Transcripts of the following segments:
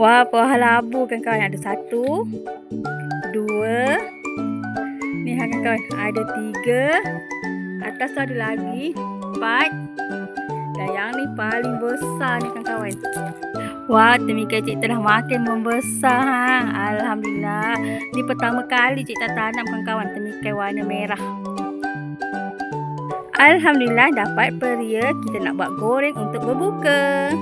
Wah, buah labu kan kawan. Ada satu, dua, ni kan kawan. Ada tiga, atas ada lagi, empat. Dan yang ni paling besar ni kan kawan. Wah, demikian cik telah makin membesar ha. Alhamdulillah. Ni pertama kali cik tak tanam kan kawan. Demikian warna merah. Alhamdulillah dapat peria kita nak buat goreng untuk berbuka.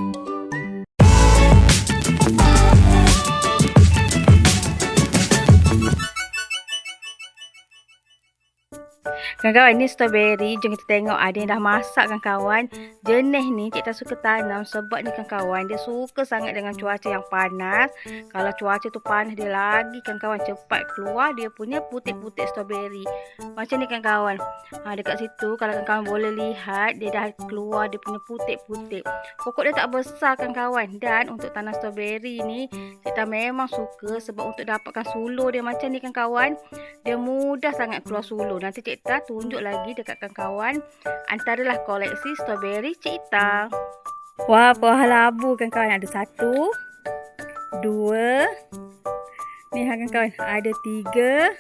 Kawan-kawan ni strawberry Jom kita tengok. Ada yang dah masak kan kawan. Jenis ni cik tak suka tanam Sebab ni kan kawan Dia suka sangat dengan cuaca yang panas. Kalau cuaca tu panas dia lagi kan kawan Cepat keluar dia punya putih-putih strawberry. Macam ni kan kawan. Ha, Dekat situ kalau kan kawan boleh lihat Dia dah keluar dia punya putih-putih Pokok dia tak besar kan kawan. Dan untuk tanam strawberry ni Cik tak memang suka Sebab untuk dapatkan sulur dia macam ni kan kawan. Dia mudah sangat keluar sulur Nanti cik tak tunjuk lagi dekat kawan-kawan antaralah koleksi strawberry Cik Ita. Wah, buah labu kan kawan. Ada satu, dua, ni ha kan kawan. Ada tiga,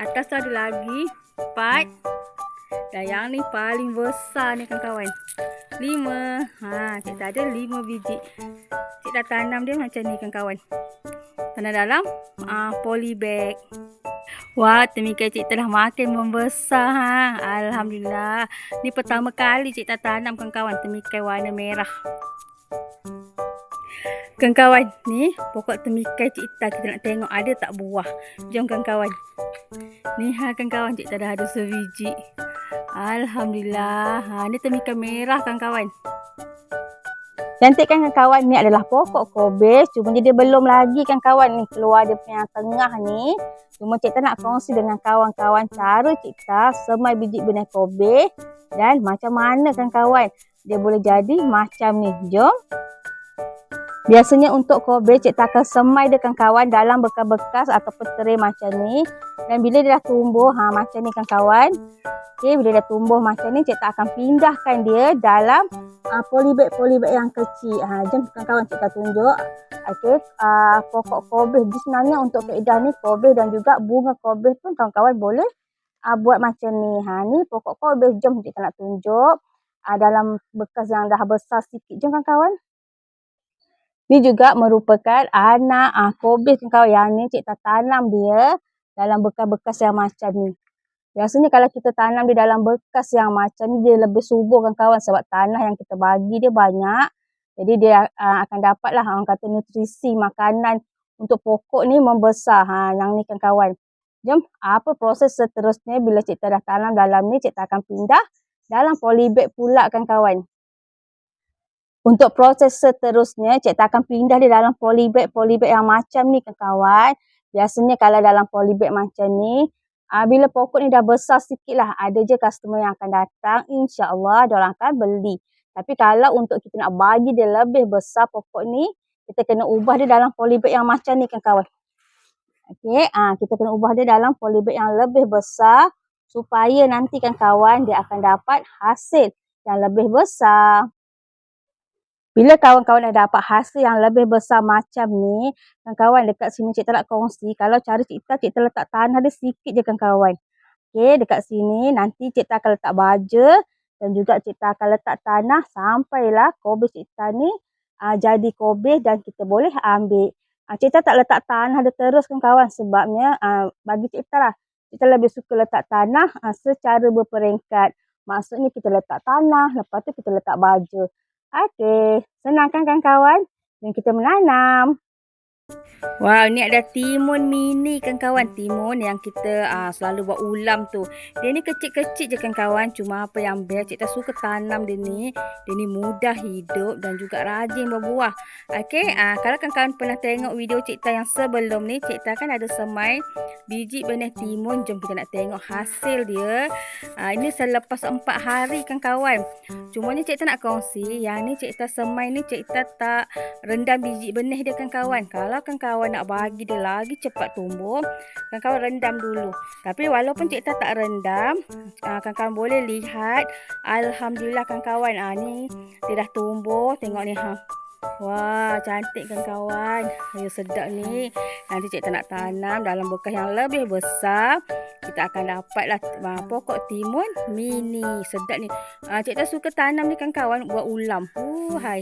atas tu ada lagi, empat. Dan yang ni paling besar ni kan kawan. Lima. Ha, cik tak ada lima biji. Cik dah tanam dia macam ni kan kawan. Tanam dalam uh, polybag. Wah, demikian cik telah makin membesar ha. Alhamdulillah. Ni pertama kali cik tak tanam kawan-kawan temikai warna merah. Kawan-kawan, ni pokok temikai cik tak kita nak tengok ada tak buah. Jom kawan-kawan. Ni ha kawan-kawan cik tak dah ada sebiji. Alhamdulillah. Ha ni temikai merah kawan-kawan. Cantik kan kawan ni adalah pokok kobis. Cuma dia belum lagi kan kawan ni keluar dia punya tengah ni. Cuma cikta nak kongsi dengan kawan-kawan cara cikta semai biji benih kobis. Dan macam mana kan kawan dia boleh jadi macam ni. Jom. Biasanya untuk kobis cikta akan semai dengan kawan dalam bekas-bekas ataupun tray macam ni. Dan bila dia dah tumbuh ha, macam ni kan kawan. Okay, bila dia tumbuh macam ni cikta akan pindahkan dia dalam uh, polybag-polybag yang kecil. Ha, jom kawan-kawan kita tunjuk. Okey, uh, pokok kobis. Di sebenarnya untuk keedah ni kobis dan juga bunga kobis pun kawan-kawan boleh uh, buat macam ni. Ha, ni pokok kobis. Jom kita nak tunjuk. Uh, dalam bekas yang dah besar sikit. Jom kawan-kawan. Ni juga merupakan anak uh, kobis kawan yang ni cik tanam dia dalam bekas-bekas yang macam ni. Biasanya kalau kita tanam di dalam bekas yang macam ni dia lebih subur kan kawan sebab tanah yang kita bagi dia banyak. Jadi dia uh, akan dapatlah orang kata nutrisi makanan untuk pokok ni membesar. Ha yang ni kan kawan. Jom apa proses seterusnya bila kita dah tanam dalam ni kita akan pindah dalam polybag pula kan kawan. Untuk proses seterusnya kita akan pindah di dalam polybag polybag yang macam ni kawan. Biasanya kalau dalam polybag macam ni Uh, bila pokok ni dah besar sikit lah, ada je customer yang akan datang, insyaAllah dia akan beli. Tapi kalau untuk kita nak bagi dia lebih besar pokok ni, kita kena ubah dia dalam polybag yang macam ni kawan. Okay, uh, kita kena ubah dia dalam polybag yang lebih besar supaya nanti kan kawan dia akan dapat hasil yang lebih besar. Bila kawan-kawan dah dapat hasil yang lebih besar macam ni, kawan-kawan dekat sini cikta nak kongsi. Kalau cara cikta, cikta letak tanah dia sikit je kawan-kawan. Okay, dekat sini nanti cikta akan letak baja dan juga cikta akan letak tanah sampailah kobis cikta ni uh, jadi kobis dan kita boleh ambil. Uh, cikta tak letak tanah dia terus kan kawan sebabnya uh, bagi cikta lah. Kita lebih suka letak tanah uh, secara berperingkat. Maksudnya kita letak tanah, lepas tu kita letak baja. Okey, senang kan kawan-kawan? Dan kita menanam. Wow, ni ada timun mini kan kawan. Timun yang kita uh, selalu buat ulam tu. Dia ni kecil-kecil je kan kawan. Cuma apa yang best, cik tak suka tanam dia ni. Dia ni mudah hidup dan juga rajin berbuah. Okey, uh, kalau kawan-kawan pernah tengok video cik yang sebelum ni, cik kan ada semai biji benih timun. Jom kita nak tengok hasil dia. Uh, ini selepas empat hari kan kawan. Cuma ni cik nak kongsi. Yang ni cik semai ni cik tak rendam biji benih dia kan kawan. Kalau kalau kan kawan nak bagi dia lagi cepat tumbuh, kan kawan rendam dulu. Tapi walaupun cikta tak rendam, ah, kan kawan boleh lihat. Alhamdulillah kan kawan, ah, ni dia dah tumbuh. Tengok ni ha. Wah, cantik kan kawan. Ayo sedap ni. Nanti cikgu nak tanam dalam bekas yang lebih besar. Kita akan dapatlah uh, pokok timun mini. Sedap ni. Uh, cikgu suka tanam ni kan kawan buat ulam. Uh, hai.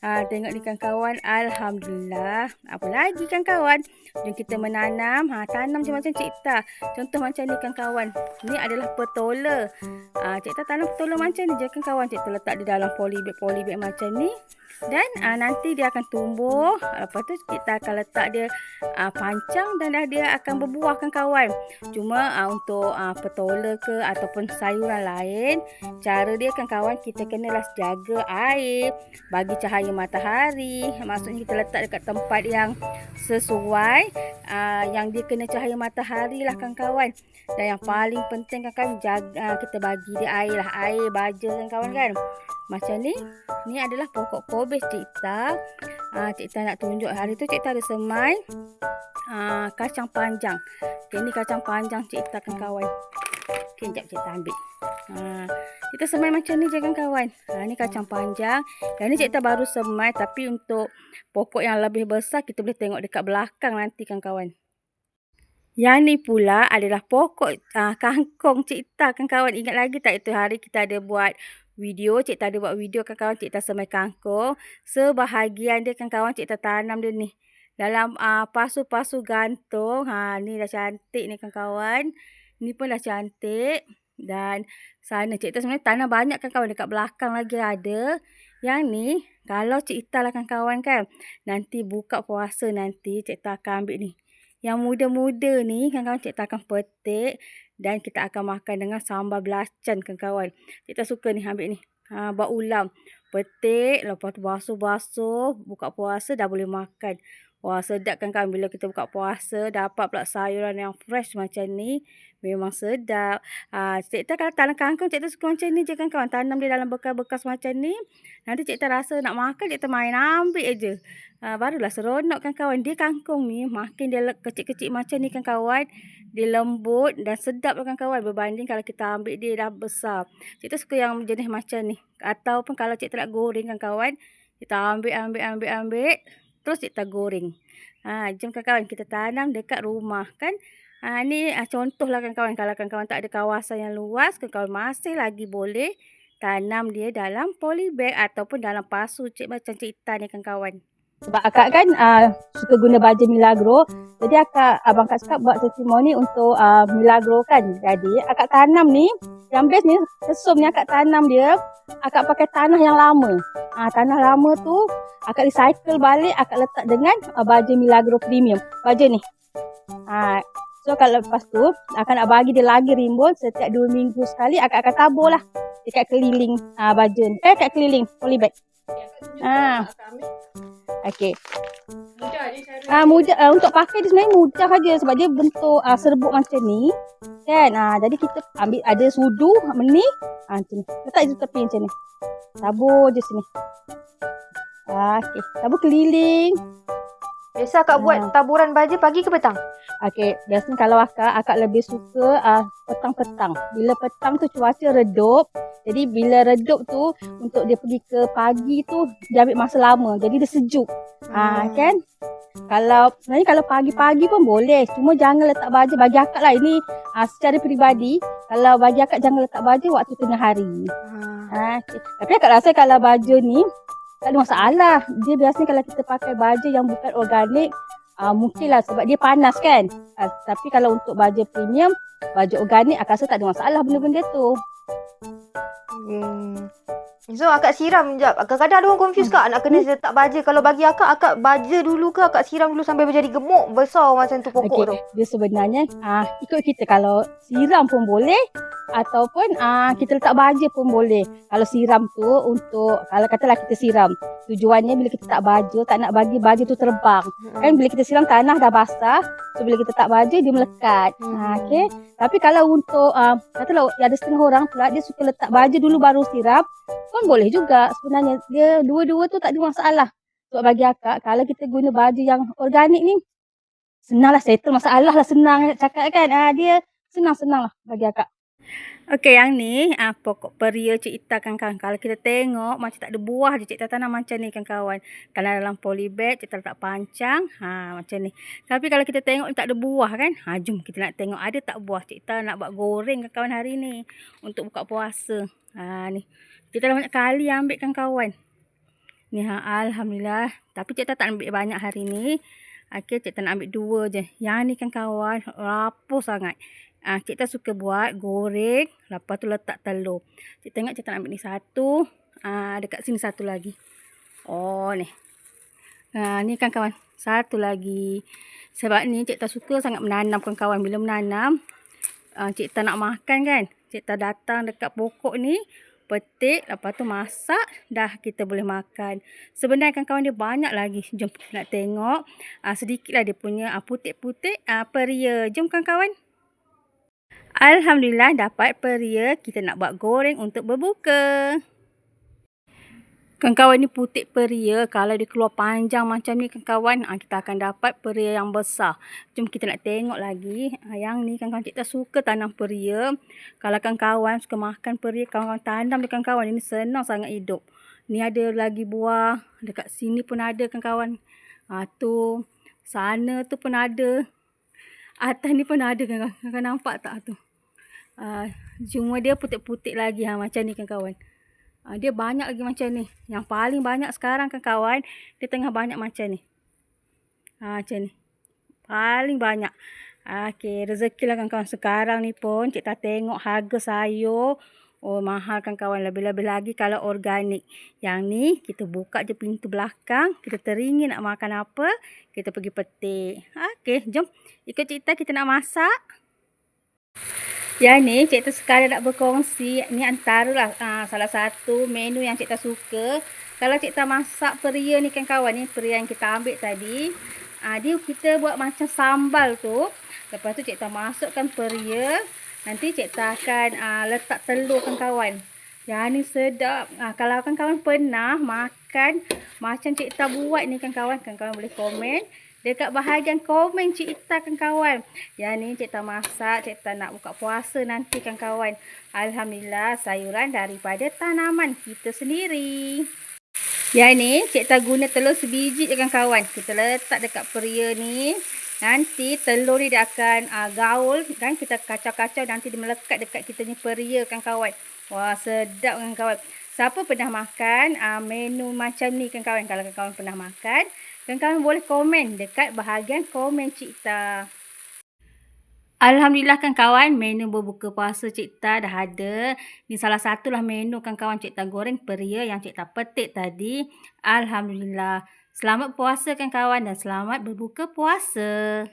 Ha, tengok ni kan kawan. Alhamdulillah. Apa lagi kan kawan? Jom kita menanam. Ha, tanam je macam Cik Ta. Contoh macam ni kan kawan. Ni adalah petola. Ha, Cik Ta tanam petola macam ni je kan kawan. Cik Ta letak di dalam polybag-polybag macam ni. Dan uh, nanti dia akan tumbuh. Lepas tu kita akan letak dia uh, pancang dan dah dia akan berbuah kan kawan. Cuma uh, untuk uh, petola ke ataupun sayuran lain. Cara dia kan kawan kita kenalah jaga air. Bagi cahaya matahari. Maksudnya kita letak dekat tempat yang sesuai. Uh, yang dia kena cahaya matahari lah kan kawan. Dan yang paling penting kan, kan jaga, uh, kita bagi dia air lah. Air baja kan kawan kan. Macam ni. Ni adalah pokok kobis cikta. Uh, cikta nak tunjuk. Hari tu cikta ada semai uh, kacang panjang. Okay, ni kacang panjang cikta kan kawan. Okay, sekejap cikta ambil. Uh, kita semai macam ni je kan kawan. Ha, ni kacang panjang. Dan ni cikta baru semai. Tapi untuk pokok yang lebih besar. Kita boleh tengok dekat belakang nanti kan kawan. Yang ni pula adalah pokok uh, kangkung cikta kan kawan. Ingat lagi tak itu hari kita ada buat video. Cik tak ada buat video kan kawan. Cik tak semai kangkung. Sebahagian dia kan kawan. Cik tak tanam dia ni. Dalam uh, pasu-pasu gantung. Ha, ni dah cantik ni kan kawan. Ni pun dah cantik. Dan sana cik tak sebenarnya tanam banyak kan kawan. Dekat belakang lagi ada. Yang ni. Kalau cik Ita lah kan kawan kan. Nanti buka puasa nanti. Cik tak akan ambil ni. Yang muda-muda ni kan kawan cik tak akan petik dan kita akan makan dengan sambal belacan kan kawan. Kita suka ni ambil ni. Ha, buat ulam. Petik, lepas tu basuh-basuh, buka puasa dah boleh makan. Wah sedap kan bila kita buka puasa dapat pula sayuran yang fresh macam ni. Memang sedap. Ha, cik tak kalau tanam kangkung cik tak suka macam ni je kan kawan. Tanam dia dalam bekas-bekas macam ni. Nanti cik tak rasa nak makan cik tak main ambil je. Ha, barulah seronok kan kawan. Dia kangkung ni makin dia kecil-kecil macam ni kan kawan. Dia lembut dan sedap kan kawan. Berbanding kalau kita ambil dia dah besar. Cik tak suka yang jenis macam ni. Ataupun kalau cik tak nak goreng kan kawan. Kita ambil, ambil, ambil, ambil. Terus kita goreng. Ha, jom kawan-kawan kita tanam dekat rumah kan. Ha, ni ha, contohlah kawan-kawan. Kalau kawan-kawan tak ada kawasan yang luas. Kawan-kawan masih lagi boleh tanam dia dalam polybag ataupun dalam pasu cik macam cerita ni kawan-kawan. Sebab akak kan uh, suka guna baju Milagro. Jadi akak, abang kak cakap buat testimoni untuk uh, Milagro kan. Jadi akak tanam ni, yang best ni, sesum ni akak tanam dia, akak pakai tanah yang lama. Uh, tanah lama tu, akak recycle balik, akak letak dengan uh, baju Milagro Premium. Baju ni. Uh, so kalau lepas tu, akak nak bagi dia lagi rimbun, setiap dua minggu sekali, akak akan tabur lah. Dekat keliling uh, baju ni. Eh, kat keliling polybag. Ah. Okey. Ah mudah uh, untuk pakai dia sebenarnya mudah saja sebab dia bentuk uh, serbuk macam ni. Kan? Ah jadi kita ambil ada sudu ni. Ah macam ni. Letak di tepi macam ni. Tabur je sini. Ah okey. Tabur keliling. Biasa akak buat ah. taburan baja pagi ke petang? Okey, biasanya kalau akak akak lebih suka uh, petang-petang. Bila petang tu cuaca redup, jadi bila redup tu untuk dia pergi ke pagi tu dia ambil masa lama. Jadi dia sejuk. Ah, hmm. Uh, kan? Kalau sebenarnya kalau pagi-pagi pun boleh. Cuma jangan letak baju bagi akak lah ini uh, secara peribadi. Kalau bagi akak jangan letak baju waktu tengah hari. Hmm. Uh, okay. Tapi akak rasa kalau baju ni tak ada masalah. Dia biasanya kalau kita pakai baju yang bukan organik uh, mungkinlah sebab dia panas kan. Uh, tapi kalau untuk baju premium, baju organik akak rasa tak ada masalah benda-benda tu. Hmm. So akak siram jap. Kadang-kadang ada orang confuse hmm. kak nak kena letak baja. Kalau bagi akak, akak baja dulu ke akak siram dulu sampai menjadi gemuk besar macam tu pokok okay. tu. Dia sebenarnya ah uh, ikut kita kalau siram pun boleh ataupun uh, kita letak baja pun boleh. Kalau siram tu untuk kalau katalah kita siram. Tujuannya bila kita tak baja tak nak bagi baja tu terbang. Hmm. Kan bila kita siram tanah dah basah. So bila kita tak baja dia melekat. Hmm. Uh, okay. Tapi kalau untuk uh, katalah ada setengah orang pula dia suka letak baja dulu baru siram pun boleh juga sebenarnya. Dia dua-dua tu tak ada masalah sebab bagi akak kalau kita guna baju yang organik ni senanglah settle masalah lah senang cakap kan. Ah, dia senang-senang lah bagi akak Okey, yang ni ah, pokok peria Cik Ita kawan-kawan. Kalau kita tengok macam tak ada buah je Cik Ita tanam macam ni kawan-kawan. Tanam dalam polybag, Cik Ita letak pancang. Ha, macam ni. Tapi kalau kita tengok tak ada buah kan. Ha, jom kita nak tengok ada tak buah. Cik Ita nak buat goreng kawan-kawan hari ni. Untuk buka puasa. Ha, ni. Cik Ita dah banyak kali ambil kawan-kawan. Ni ha, Alhamdulillah. Tapi Cik Ita tak ambil banyak hari ni. Okey, Cik Ita nak ambil dua je. Yang ni kawan-kawan, rapuh sangat. Ah, cik tak suka buat goreng, lepas tu letak telur. Cik tengok cik tak ambil ni satu. Ah, dekat sini satu lagi. Oh, ni. Ah, ni kan kawan. Satu lagi. Sebab ni cik tak suka sangat menanam kawan-kawan. Bila menanam, ah, cik tak nak makan kan. Cik tak datang dekat pokok ni. Petik, lepas tu masak, dah kita boleh makan. Sebenarnya kawan-kawan dia banyak lagi. Jom nak tengok. Ah, sedikitlah dia punya ah, putik-putik ah, peria. Jom kawan-kawan. Alhamdulillah dapat peria kita nak buat goreng untuk berbuka. Kawan-kawan ni putih peria. Kalau dia keluar panjang macam ni kawan-kawan. Ah, kita akan dapat peria yang besar. Jom kita nak tengok lagi. Ah, yang ni kawan-kawan kita suka tanam peria. Kalau kawan-kawan suka makan peria. Kawan-kawan tanam dia kawan-kawan. Ini senang sangat hidup. Ni ada lagi buah. Dekat sini pun ada kawan-kawan. Ah, tu. Sana tu pun ada. Atas ni pun ada kan Kakak nampak tak tu? Cuma dia putih-putih lagi ha, macam ni kan kawan. Uh, dia banyak lagi macam ni. Yang paling banyak sekarang kan kawan. Dia tengah banyak macam ni. Ha, macam ni. Paling banyak. Okey, rezeki lah kawan-kawan. Sekarang ni pun kita tengok harga sayur. Oh, mahal kan kawan. Lebih-lebih lagi kalau organik. Yang ni, kita buka je pintu belakang. Kita teringin nak makan apa. Kita pergi petik. Okey, jom. Ikut cerita kita nak masak. Yang ni, cikgu sekarang nak berkongsi. Ni antara uh, salah satu menu yang cikgu suka. Kalau cikgu masak peria ni kan kawan. Ni peria yang kita ambil tadi. Uh, dia kita buat macam sambal tu. Lepas tu cikgu masukkan peria. Nanti cikgu akan uh, letak telur kan kawan. Yang ni sedap. Uh, kalau kan kawan pernah makan macam cikgu buat ni kan kawan. Kan kawan boleh komen. Dekat bahagian komen Cik Ita kan kawan. Yang ni Cik Ita masak. Cik Ita nak buka puasa nanti kan kawan. Alhamdulillah sayuran daripada tanaman kita sendiri. Yang ni Cik Ita guna telur sebiji je kan kawan. Kita letak dekat peria ni. Nanti telur ni dia akan uh, gaul kan kita kacau-kacau nanti dia melekat dekat kita ni peria kan kawan. Wah sedap kan kawan. Siapa pernah makan uh, menu macam ni kan kawan? Kalau kawan pernah makan, kawan-kawan boleh komen dekat bahagian komen Cik Ta. Alhamdulillah kan kawan, menu berbuka puasa Cik Ta dah ada. Ni salah satulah menu kan kawan Cik Ta goreng peria yang Cik Ta petik tadi. Alhamdulillah. Selamat puasa kan kawan dan selamat berbuka puasa.